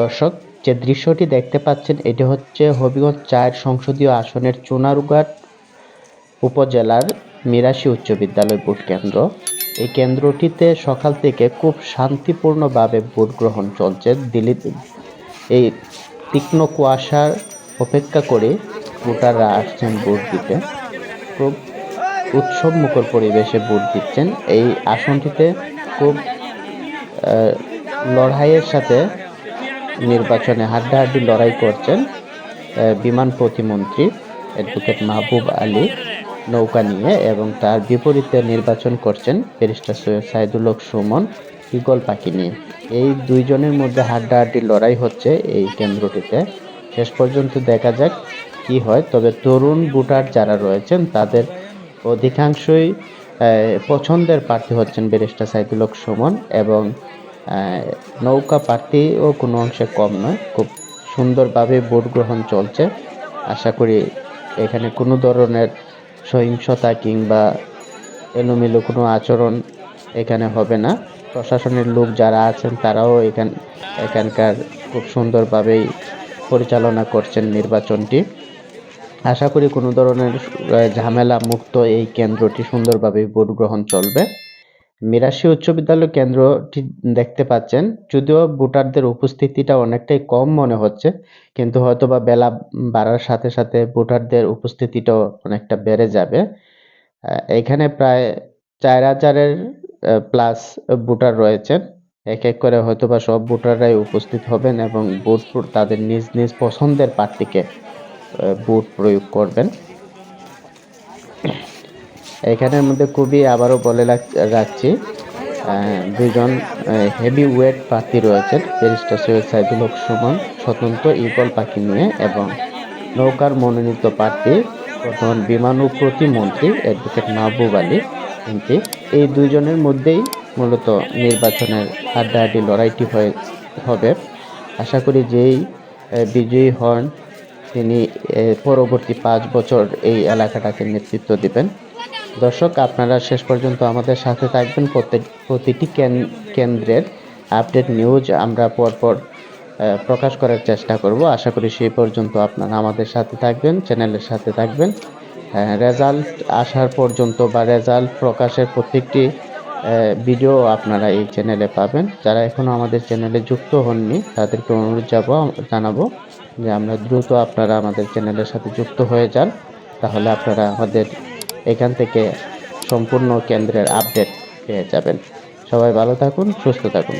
দর্শক, যে দৃশ্যটি দেখতে পাচ্ছেন, এটি হচ্ছে হবিগঞ্জ চার সংসদীয় আসনের চুনারুঘাট উপজেলার মিরাশি উচ্চ বিদ্যালয় ভোট কেন্দ্র। এই কেন্দ্রটিতে সকাল থেকে খুব শান্তিপূর্ণভাবে ভোট গ্রহণ চলছে। দিল্লি এই তীক্ষ্ণ কুয়াশার অপেক্ষা করে ভোটাররা আসছেন ভোট দিতে। খুব উৎসব মুখর পরিবেশে ভোট দিচ্ছেন। এই আসনটিতে খুব লড়াইয়ের সাথে নির্বাচনে হাড্ডাহাড্ডি লড়াই করছেন বিমান প্রতিমন্ত্রী অ্যাডভোকেট মাহবুব আলী নৌকা নিয়ে এবং তার বিপরীতে নির্বাচন করছেন ব্যারিস্টার সৈয়দ সাইদুল সুমন ইগল পাখি নিয়ে। এই দুইজনের মধ্যে হাড্ডাহাড্ডি লড়াই হচ্ছে এই কেন্দ্রটিতে। শেষ পর্যন্ত দেখা যাক কি হয়, তবে তরুণ ভোটার যারা রয়েছেন, তাদের অধিকাংশই পছন্দের প্রার্থী হচ্ছেন ব্যারিস্টার সাইদুল সুমন এবং নৌকা প্রার্থীও কোনো অংশে কম নয়, খুব সুন্দরভাবে ভোট গ্রহণ চলছে। আশা করি এখানে কোনো ধরনের সহিংসতা কিংবা এলোমেলো কোনো আচরণ এখানে হবে না। প্রশাসনের লোক যারা আছেন, তারাও এখান, এখানকার খুব সুন্দরভাবেই পরিচালনা করছেন নির্বাচনটি। আশা করি কোনো ধরনের ঝামেলা মুক্ত এই কেন্দ্রটি সুন্দরভাবে ভোট গ্রহণ চলবে। মিরাশি উচ্চ বিদ্যালয় কেন্দ্রটি দেখতে পাচ্ছেন। যদিও ভোটারদের উপস্থিতিটা অনেকটাই কম মনে হচ্ছে, কিন্তু হয়তোবা বেলা বাড়ার সাথে সাথে ভোটারদের উপস্থিতিটাও অনেকটা বেড়ে যাবে। এখানে প্রায় চার হাজারের প্লাস ভোটার রয়েছেন। এক এক করে হয়তোবা সব ভোটাররাই উপস্থিত হবেন এবং ভোটপুর তাদের নিজ নিজ পছন্দের প্রার্থীকে ভোট প্রয়োগ করবেন। এখানের মধ্যে খুবই আবারও বলে রাখছি দুজন হেভি ওয়েট প্রার্থী রয়েছেন ব্যারিস্টার সৈয়দ সাইদুল হক সুমন, স্বতন্ত্র ইগল পাখি নিয়ে এবং নৌকার মনোনীত প্রার্থী, বর্তমান বিমান ও প্রতিমন্ত্রী অ্যাডভোকেট মাহবুব আলী এমপি। এই দুইজনের মধ্যেই মূলত নির্বাচনের হাড্ডাহাড্ডি লড়াইটি হয়ে, হবে। আশা করি যেই বিজয়ী হন, তিনি পরবর্তী পাঁচ বছর এই এলাকাটাকে নেতৃত্ব দিবেন। দর্শক, আপনারা শেষ পর্যন্ত আমাদের সাথে থাকবেন। প্রত্যেক, প্রতিটি কেন- কেন্দ্রের আপডেট নিউজ আমরা পরপর প্রকাশ করার চেষ্টা করব। আশা করি সেই পর্যন্ত আপনারা আমাদের সাথে থাকবেন, চ্যানেলের সাথে থাকবেন। রেজাল্ট আসার পর্যন্ত বা রেজাল্ট প্রকাশের প্রত্যেকটি ভিডিও আপনারা এই চ্যানেলে পাবেন। যারা এখনও আমাদের চ্যানেলে যুক্ত হননি, তাদেরকে অনুরোধ যাব জানাব যে আমরা দ্রুত আপনারা আমাদের চ্যানেলের সাথে যুক্ত হয়ে যান। তাহলে আপনারা আমাদের এখান থেকে সম্পূর্ণ কেন্দ্রের আপডেট পেয়ে যাবেন। সবাই ভালো থাকুন সুস্থ থাকুন।